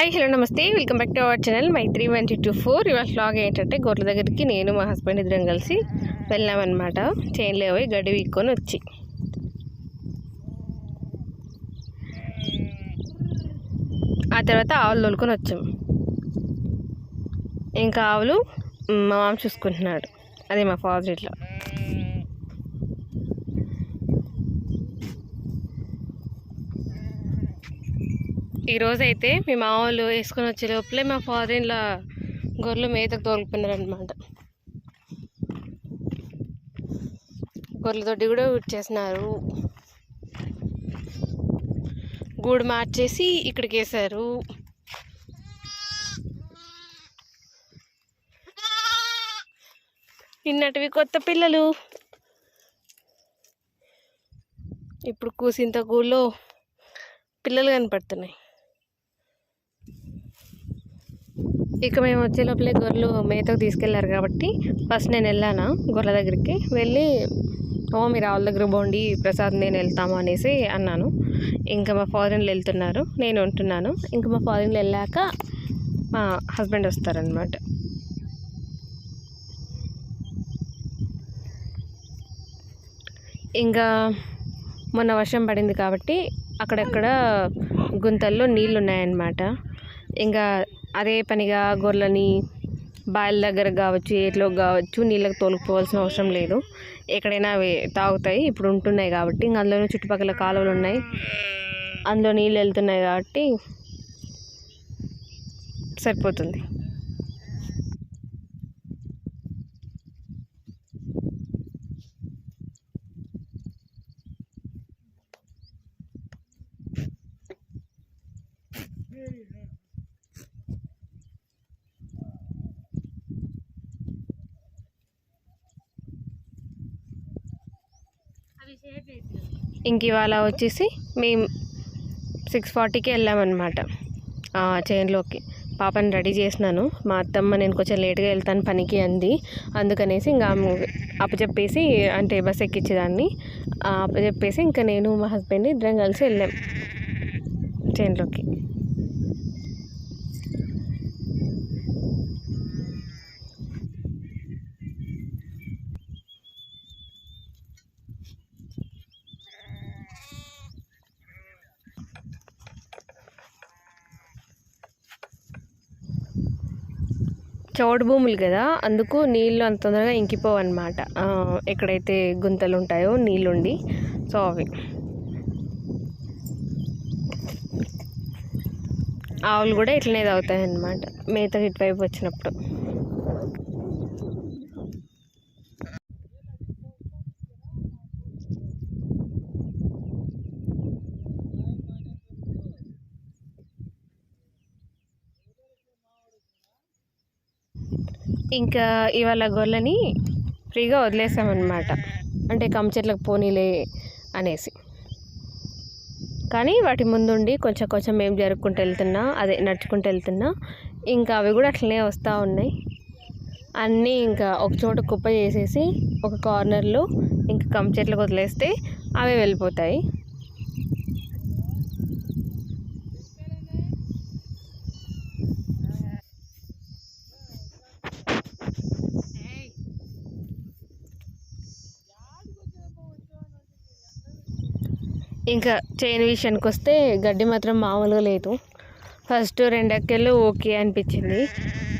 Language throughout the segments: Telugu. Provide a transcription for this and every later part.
హాయ్ హలో నమస్తే. Welcome back to our channel my three one two four ఇవాళ వ్లాగ్ ఏంటంటే గొర్రెల దగ్గరికి నేను మా హస్బెండ్ ఇద్దరం కలిసి వెళ్ళామన్నమాట. చైన్లో పోయి గడ్డి వీక్కొని వచ్చి. ఆ తర్వాత ఆవులు తోలుకొని వచ్చాం. ఇంకా ఆవులు మా మామ చూసుకుంటున్నాడు. అదే మా ఫాదర్ ఇట్లా ఈరోజు అయితే మీ మామూలు వేసుకొని వచ్చే లోపలే మా ఫాదర్ గొర్రెలు మేతకు తోలుకున్నారనమాట గొర్రెల తోటి కూడా విడిచేసినారు. గూడు మార్చేసి ఇక్కడికి వేసారు నిన్నటివి కొత్త పిల్లలు. ఇప్పుడు కూసింత గూళ్ళో పిల్లలు కనపడుతున్నాయి. ఇక మేము వచ్చే లోపలే గొర్రెలు మేతకు తీసుకెళ్ళారు కాబట్టి ఫస్ట్ నేను వెళ్ళాను గొర్రెల దగ్గరికి. వెళ్ళి ఓ మీరు ఆవుల దగ్గర పోండి ప్రసాద్ నేను వెళ్తాము అనేసి అన్నాను. ఇంకా మా ఫారిన్లు వెళ్తున్నారు నేను ఉంటున్నాను. ఇంకా మా ఫారిన్లు వెళ్ళాక మా హస్బెండ్ వస్తారనమాట ఇంకా మొన్న వర్షం పడింది కాబట్టి అక్కడక్కడ గుంతల్లో నీళ్ళు ఉన్నాయన్నమాట ఇంకా అదే పనిగా గొర్రెలని బాయిల దగ్గర కావచ్చు ఏట్లో కావచ్చు నీళ్ళకి తోలుకుపోవాల్సిన అవసరం లేదు. ఎక్కడైనా అవి తాగుతాయి ఇప్పుడు ఉంటున్నాయి కాబట్టి. ఇంక అందులో చుట్టుపక్కల కాలువలు ఉన్నాయి. అందులో నీళ్ళు వెళ్తున్నాయి కాబట్టి సరిపోతుంది. ఇంక ఇవాళ వచ్చేసి మేము సిక్స్ ఫార్టీకి వెళ్ళామన్నమాట. చైన్లోకి. పాపని రెడీ చేసినాను. మా అత్తమ్మ నేను కొంచెం లేట్గా వెళ్తాను పనికి అంది. అందుకనేసి ఇంకా అప్పచెప్పేసి అంటే బస్ ఎక్కించేదాన్ని అప్పచెప్పేసి ఇంకా నేను మా హస్బెండ్ ఇద్దరం కలిసి వెళ్ళాం చైన్లోకి. చౌడు భూములు కదా అందుకు నీళ్ళు అంత తొందరగా ఇంకిపోవు అనమాట ఎక్కడైతే గుంతలు ఉంటాయో నీళ్ళుండి సో అవి. ఆవులు కూడా ఇట్లనే తాగుతాయి అన్నమాట మేత ఇటువైపు వచ్చినప్పుడు. ఇంకా ఇవాళ గొర్రెని ఫ్రీగా వదిలేసామన్నమాట. అంటే కంచెట్లకు పోనీలే అనేసి. కానీ వాటి ముందుండి కొంచెం కొంచెం మేము జరుపుకుంటూ వెళ్తున్నా అదే నడుచుకుంటూ వెళ్తున్నా ఇంకా అవి కూడా అట్లనే వస్తూ ఉన్నాయి. అన్నీ ఇంకా ఒక చోట కుప్ప చేసేసి ఒక కార్నర్లో ఇంకా కంచెట్లకు వదిలేస్తే అవి వెళ్ళిపోతాయి. ఇంకా చైన్ విషయానికి వస్తే గడ్డి మాత్రం మామూలుగా లేదు. ఫస్ట్ రెండు ఎక్కెళ్ళు ఓకే అనిపించింది.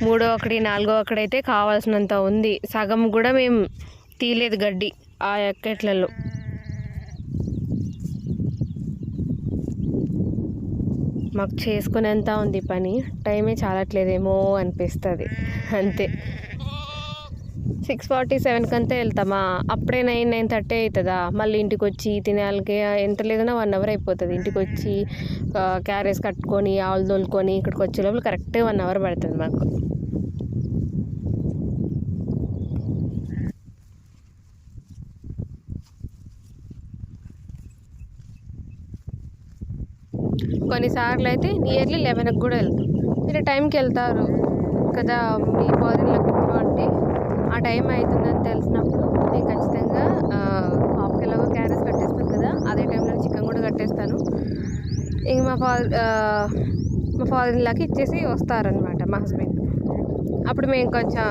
మూడో ఒకటి నాలుగో ఒకటి అయితే కావాల్సినంత ఉంది. సగం కూడా మేము తీయలేదు గడ్డి ఆ ఎక్కెట్లలో మాకు చేసుకునేంత ఉంది పని. టైమే చాలట్లేదేమో అనిపిస్తుంది. అంతే. సిక్స్ ఫార్టీ సెవెన్కి అంతే వెళ్తామా? అప్పుడే నైన్ నైన్ థర్టీ అవుతుందా మళ్ళీ ఇంటికి వచ్చి తినాలకి ఎంత లేదన్నా వన్ అవర్ అయిపోతుంది. ఇంటికి వచ్చి క్యారేజ్ కట్టుకొని ఆవులు తోలుకొని ఇక్కడికి వచ్చే లోపల కరెక్ట్ వన్ అవర్ పడుతుంది మాకు. కొన్నిసార్లు అయితే నియర్లీ లెవెన్కి కూడా వెళ్తాం. మీరు టైంకి వెళ్తారు కదా మీ బాడీలకు ఆ టైం అవుతుందని తెలిసినప్పుడు నేను ఖచ్చితంగా హాఫ్ కిలో క్యారెస్ కట్టేస్తాను కదా అదే టైంలో చికెన్ కూడా కట్టేస్తాను. ఇంక మా ఫాదర్ మా ఫాదర్ ఇన్లాకి ఇచ్చేసి వస్తారనమాట మా హస్బెండ్ అప్పుడు మేము కొంచెం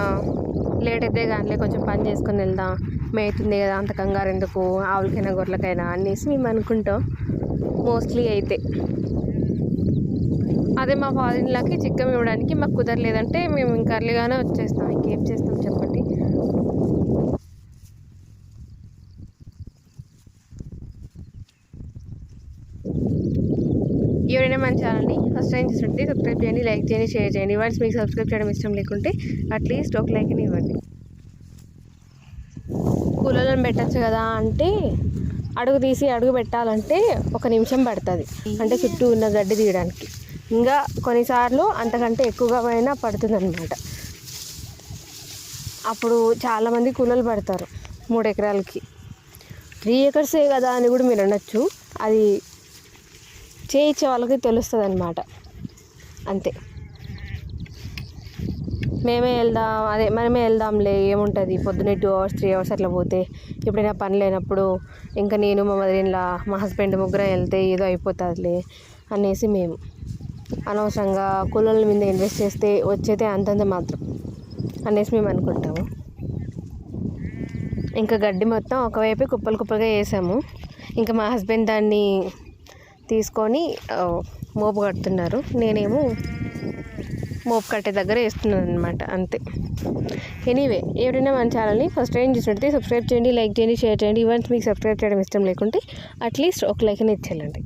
లేట్ అయితే కానీ కొంచెం పని చేసుకొని వెళ్దాం. మేతుంది కదా అంత కంగారు ఎందుకు? ఆవులకైనా గొర్రెలకైనా అనేసి మేము అనుకుంటాం. మోస్ట్లీ అయితే. అదే మా ఫాదర్ ఇన్లాకి చిక్కం ఇవ్వడానికి మాకు కుదరలేదంటే మేము ఇంకా అర్లీగానే వచ్చేస్తాం. ఇంకేం చేస్తాం చెప్పండి? ఎవరైనా మన ఛానల్ని ఫస్ట్ టైం చూస్తుంటే సబ్స్క్రైబ్ చేయండి లైక్ చేయండి షేర్ చేయండి. వన్స్ మీకు సబ్స్క్రైబ్ చేయడం ఇష్టం లేకుంటే అట్లీస్ట్ ఒక లైక్ని ఇవ్వండి. కూలర్లను పెట్టచ్చు కదా అంటే అడుగు తీసి అడుగు పెట్టాలంటే ఒక నిమిషం పడుతుంది. అంటే చుట్టూ ఉన్న గడ్డి తీయడానికి. ఇంకా కొన్నిసార్లు అంతకంటే ఎక్కువగా అయినా పడుతుంది అనమాట అప్పుడు చాలామంది కూలలు పడతారు మూడు ఎకరాలకి. త్రీ ఎకర్సే కదా అని కూడా మీరు అనొచ్చు. అది చేయించే వాళ్ళకి తెలుస్తుంది అనమాట అంతే. మేమే వెళ్దాం అదే మనమే వెళ్దాంలే ఏముంటుంది? పొద్దున్నే టూ అవర్స్ త్రీ అవర్స్ అట్లా పోతే ఎప్పుడైనా పని లేనప్పుడు ఇంకా నేను మా మదరిన్లా మా హస్బెండ్ ముగ్గురం వెళ్తే ఏదో అయిపోతుందిలే అనేసి మేము అనవసరంగా కూలర్ల మీద ఇన్వెస్ట్ చేస్తే వచ్చేదే అంతంత మాత్రం అనేసి మేము అనుకుంటాము. ఇంకా గడ్డి మొత్తం ఒకవైపు కుప్పలు కుప్పలుగా వేసాము. ఇంకా మా హస్బెండ్ దాన్ని తీసుకొని మోపు కడుతున్నారు. నేనేమో మోపు కట్టే దగ్గర వేస్తున్నాను అనమాట అంతే. ఎనీవే ఎవరైనా మన ఛానల్ని ఫస్ట్ టైం చూసినట్టయితే సబ్స్క్రైబ్ చేయండి లైక్ చేయండి షేర్ చేయండి. ఈవెంట్స్ మీకు సబ్స్క్రైబ్ చేయడం ఇష్టం లేకుంటే అట్లీస్ట్ ఒక లైక్ని ఇచ్చేయండి.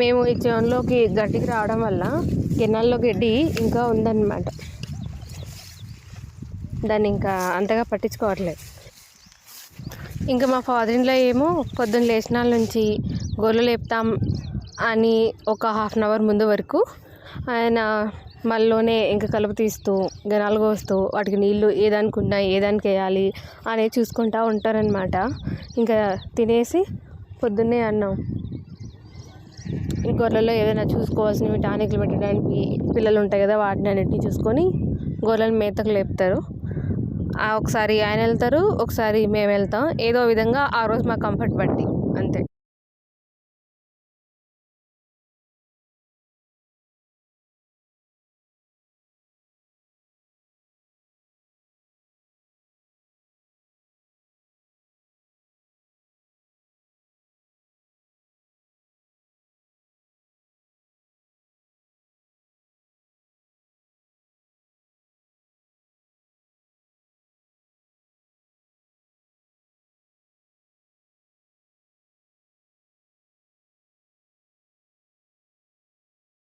మేము ఈ చేనులోకి గడ్డికి రావడం వల్ల కెనాల్లో గడ్డి ఇంకా ఉందన్నమాట. దాన్ని ఇంకా అంతగా పట్టించుకోవట్లేదు. ఇంకా మా ఫాదర్ ఏమో పొద్దున్న లేచినాల నుంచి గొర్రెలు లేపుతాం అని ఒక హాఫ్ అన్ అవర్ ముందు వరకు ఆయన మళ్ళీనే ఇంకా కలుపు తీస్తూ గనాలు కోస్తూ వాటికి నీళ్ళు ఏదానికి ఉన్నాయి ఏ దానికి వేయాలి అనేది చూసుకుంటూ ఉంటారనమాట ఇంకా తినేసి పొద్దున్నే అన్నం. గొర్రెల్లో ఏదైనా చూసుకోవాల్సినవి టానిక్లు పెట్టడానికి పిల్లలు ఉంటాయి కదా వాటిని అన్నిటిని చూసుకొని గొర్రెలను మేతకు లేపుతారు. ఆ ఒకసారి ఆయన వెళ్తారు ఒకసారి మేము వెళ్తాం. ఏదో విధంగా ఆ రోజు మా కంఫర్ట్ బట్టి అంతే.